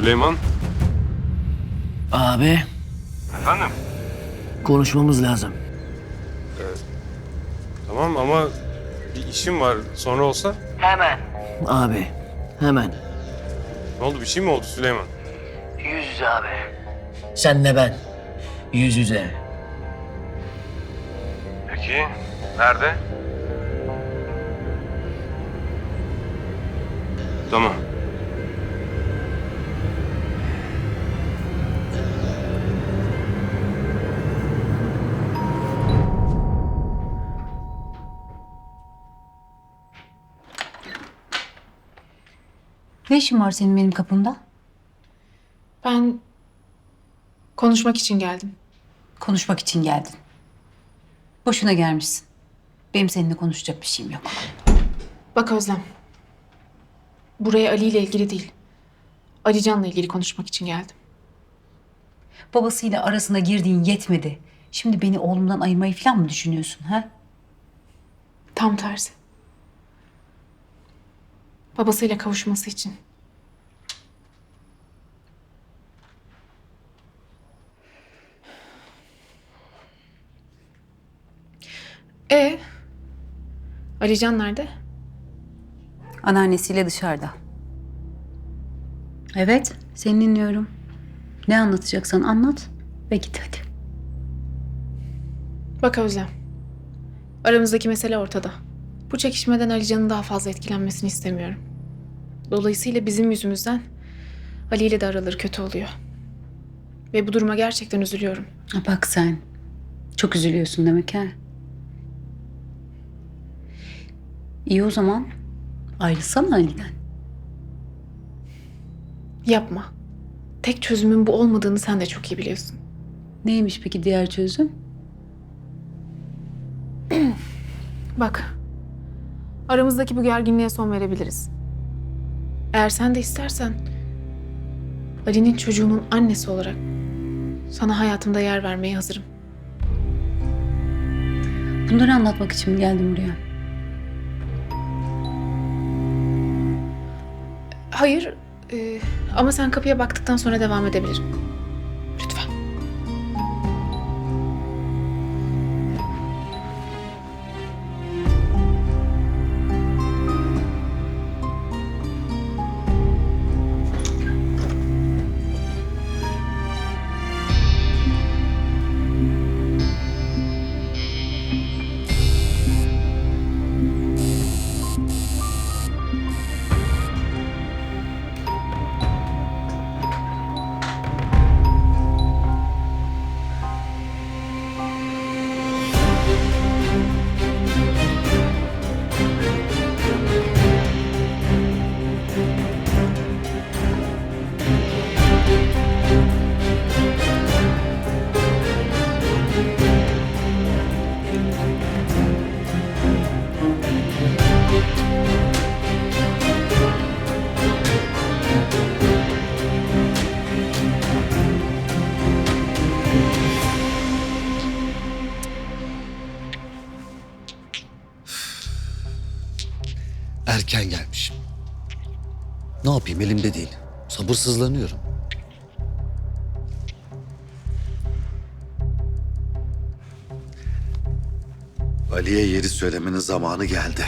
Süleyman. Abi Efendim? konuşmamız lazım. Tamam ama bir işim var. Sonra olsa? Hemen. Abi hemen. Ne oldu? Bir şey mi oldu Süleyman? Yüz yüze abi. Senle ben. Yüz yüze. Peki. Nerede? Tamam. Ne işin var senin benim kapımda? Ben konuşmak için geldim. Konuşmak için geldin. Boşuna gelmişsin. Benim seninle konuşacak bir şeyim yok. Bak Özlem. Buraya Ali ile ilgili değil. Ali Can'la ilgili konuşmak için geldim. Babasıyla arasına girdiğin yetmedi. Şimdi beni oğlumdan ayırmayı falan mı düşünüyorsun ha? Tam tersi. Babasıyla kavuşması için. E Ali Can nerede? Anneannesiyle dışarıda. Evet, seni dinliyorum. Ne anlatacaksan anlat ve git hadi. Bak Özlem. Aramızdaki mesele ortada. Bu çekişmeden Ali Can'ın daha fazla etkilenmesini istemiyorum. Dolayısıyla bizim yüzümüzden Ali ile de araları kötü oluyor. Ve bu duruma gerçekten üzülüyorum. Ha, Bak sen. Çok üzülüyorsun demek ha. İyi o zaman. Ayrılsana Ali'den. Yapma. Tek çözümün bu olmadığını sen de çok iyi biliyorsun. Neymiş peki diğer çözüm? Bak. Aramızdaki bu gerginliğe son verebiliriz. Eğer sen de istersen Ali'nin çocuğunun annesi olarak sana hayatımda yer vermeye hazırım. Bunları anlatmak için mi geldim buraya? Hayır e, ama sen kapıya baktıktan sonra devam edebilirim. Erken gelmişim. Ne yapayım elimde değil. Sabırsızlanıyorum. Ali'ye yeri söylemenin zamanı geldi.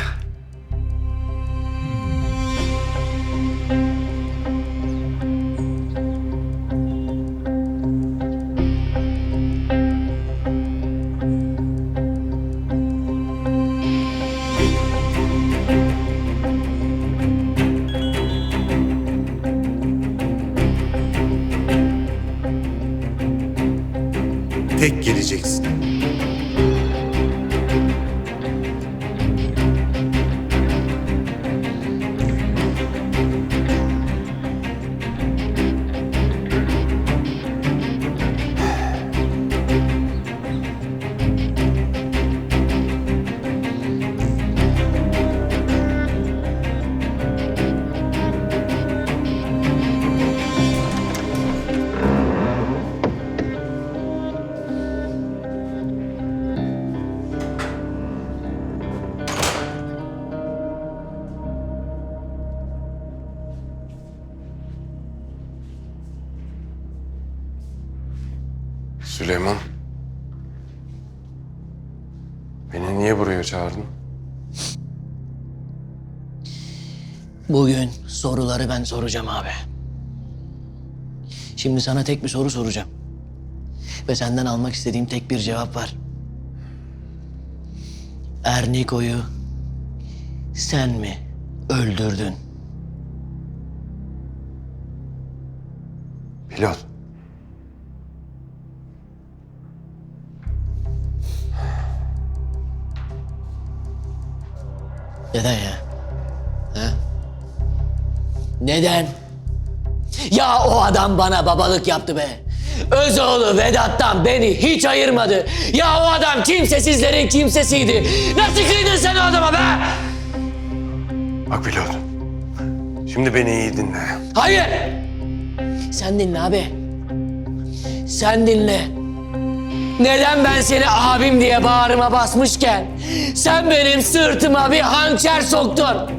Süleyman. Beni niye buraya çağırdın? Bugün soruları ben soracağım abi. Şimdi sana tek bir soru soracağım. Ve senden almak istediğim tek bir cevap var. Erniko'yu sen mi öldürdün? Pilot. Neden ya? Ha? Neden? Ya o adam bana babalık yaptı be. Özoğlu Vedat'tan beni hiç ayırmadı. Ya o adam kimsesizlerin kimsesiydi. Nasıl kıydın sen o adama be? Bak pilot. Şimdi beni iyi dinle. Hayır. Sen dinle abi. Sen dinle. Neden ben seni abim diye bağrıma basmışken sen benim sırtıma bir hançer soktun?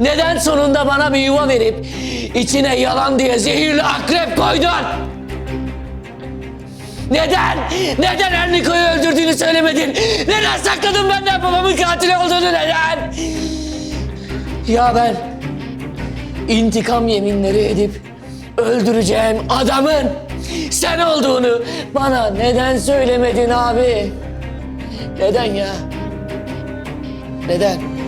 Neden sonunda bana bir yuva verip içine yalan diye zehirli akrep koydun? Neden? Neden Erniko'yu öldürdüğünü söylemedin? Neden sakladın benden babamın katili olduğunu neden? Ya ben intikam yeminleri edip öldüreceğim adamın sen olduğunu bana neden söylemedin abi? Neden ya? Neden?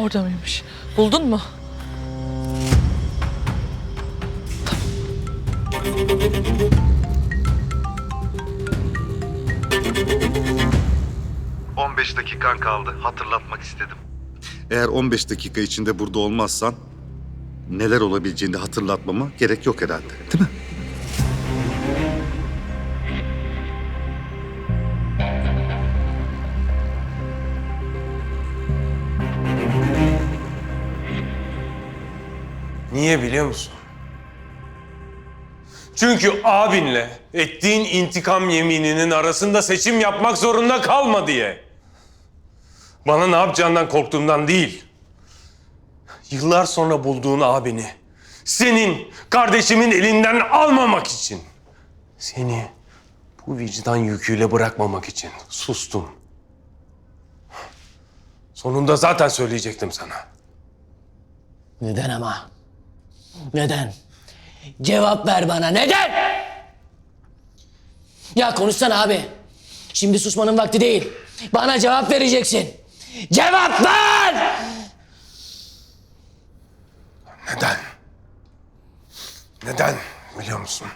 Orada mıymış? Buldun mu? 15 dakikan kaldı. Hatırlatmak istedim. Eğer 15 dakika içinde burada olmazsan neler olabileceğini hatırlatmama gerek yok herhalde. Değil mi? Niye biliyor musun? Çünkü abinle ettiğin intikam yemininin arasında seçim yapmak zorunda kalma diye. Bana ne yapacağından korktuğumdan değil. Yıllar sonra bulduğun abini senin kardeşimin elinden almamak için. Seni bu vicdan yüküyle bırakmamak için sustum. Sonunda zaten söyleyecektim sana. Neden ama? Neden? Cevap ver bana. Neden? Ya konuşsana abi. Şimdi susmanın vakti değil. Bana cevap vereceksin. Cevap ver! Neden? Neden biliyor musun?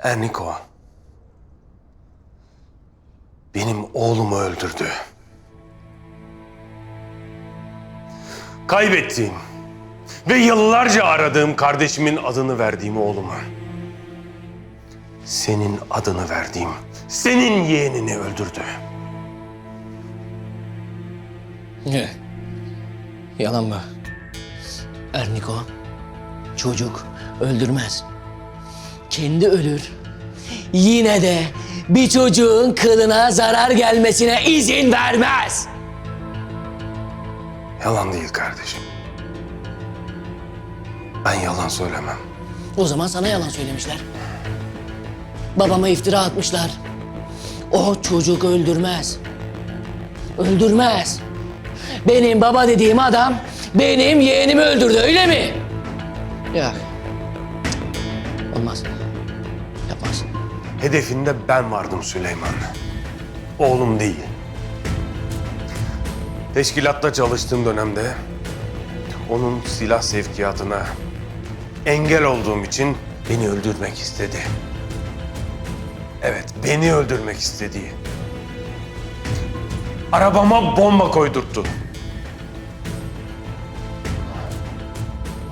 Erniko benim oğlumu öldürdü. Kaybettiğim ve yıllarca aradığım kardeşimin adını verdiğim oğluma senin adını verdiğim, senin yeğenini öldürdü. Ne? Yalan mı? Erniko çocuk öldürmez. Kendi ölür. Yine de bir çocuğun kılına zarar gelmesine izin vermez. Yalan değil kardeşim. Ben yalan söylemem. O zaman sana yalan söylemişler. Babama iftira atmışlar. O çocuk öldürmez. Öldürmez. Benim baba dediğim adam benim yeğenimi öldürdü öyle mi? Yok. Olmaz. Yapmaz. Hedefinde ben vardım Süleyman. Oğlum değil. Teşkilatta çalıştığım dönemde onun silah sevkiyatına engel olduğum için beni öldürmek istedi. Evet, beni öldürmek istedi. Arabama bomba koydurttu.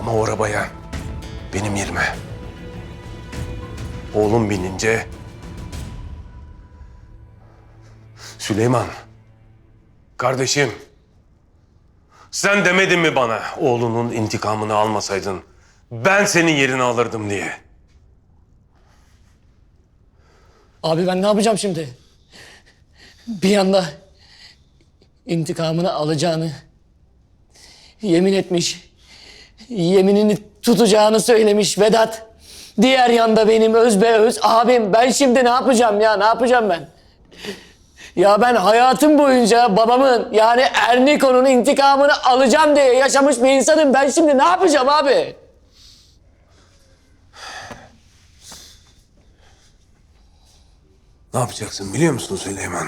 Ama o arabaya benim yerime oğlum binince Süleyman kardeşim Sen demedin mi bana oğlunun intikamını almasaydın ben senin yerini alırdım diye? Abi ben ne yapacağım şimdi? Bir yanda intikamını alacağını yemin etmiş. Yeminini tutacağını söylemiş Vedat. Diğer yanda benim öz be öz abim. Ben şimdi ne yapacağım ya? Ne yapacağım ben? Ya ben hayatım boyunca babamın yani Erniko'nun intikamını alacağım diye yaşamış bir insanım. Ben şimdi ne yapacağım abi? Ne yapacaksın biliyor musun Süleyman?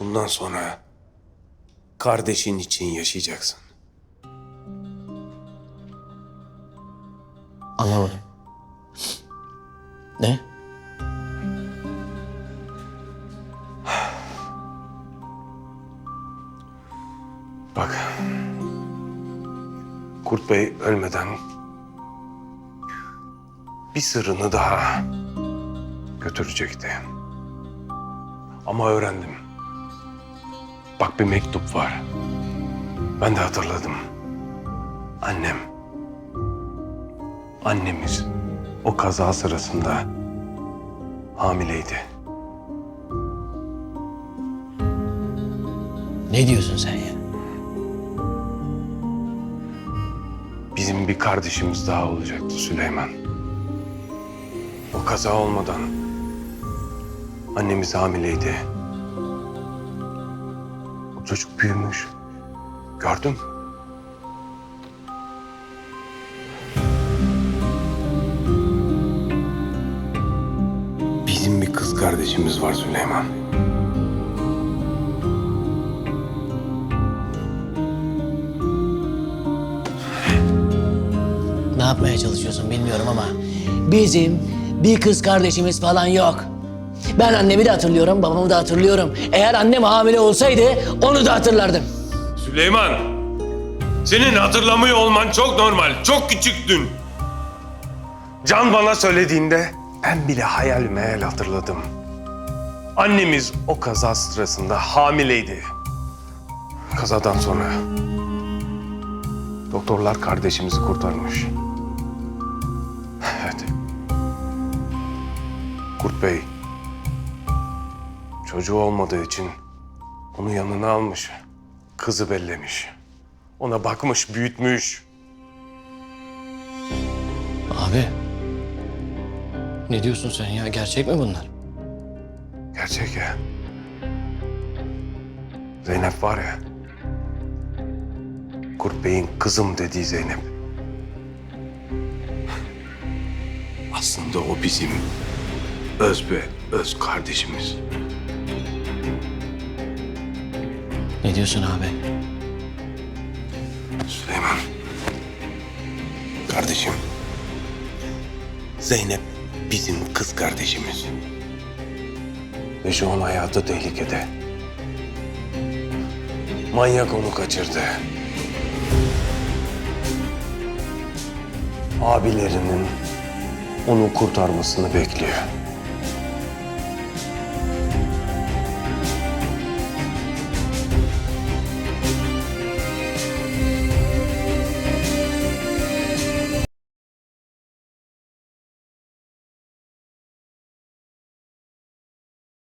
Bundan sonra kardeşin için yaşayacaksın. Anlamadım. Ne? Kurt Bey ölmeden bir sırrını daha götürecekti. Ama öğrendim. Bak bir mektup var. Ben de hatırladım. Annem. Annemiz o kaza sırasında hamileydi. Ne diyorsun sen ya? Bizim bir kardeşimiz daha olacaktı Süleyman. O kaza olmadan annemiz hamileydi. O çocuk büyümüş. Gördün mü? Bizim bir kız kardeşimiz var Süleyman. Yapmaya çalışıyorsun bilmiyorum ama bizim bir kız kardeşimiz falan yok. Ben annemi de hatırlıyorum, babamı da hatırlıyorum. Eğer annem hamile olsaydı onu da hatırlardım. Süleyman, senin hatırlamıyor olman çok normal. Çok küçüktün. Can bana söylediğinde ben bile hayal meyal hatırladım. Annemiz o kaza sırasında hamileydi. Kazadan sonra doktorlar kardeşimizi kurtarmış. Kurt Bey çocuğu olmadığı için onu yanına almış. Kızı bellemiş. Ona bakmış, büyütmüş. Abi. Ne diyorsun sen ya? Gerçek mi bunlar? Gerçek ya. Zeynep var ya. Kurt Bey'in kızım dediği Zeynep. Aslında o bizim öz be öz kardeşimiz. Ne diyorsun abi? Süleyman. Kardeşim. Zeynep bizim kız kardeşimiz. Ve şu an hayatı tehlikede. Manyak onu kaçırdı. Abilerinin onu kurtarmasını bekliyor.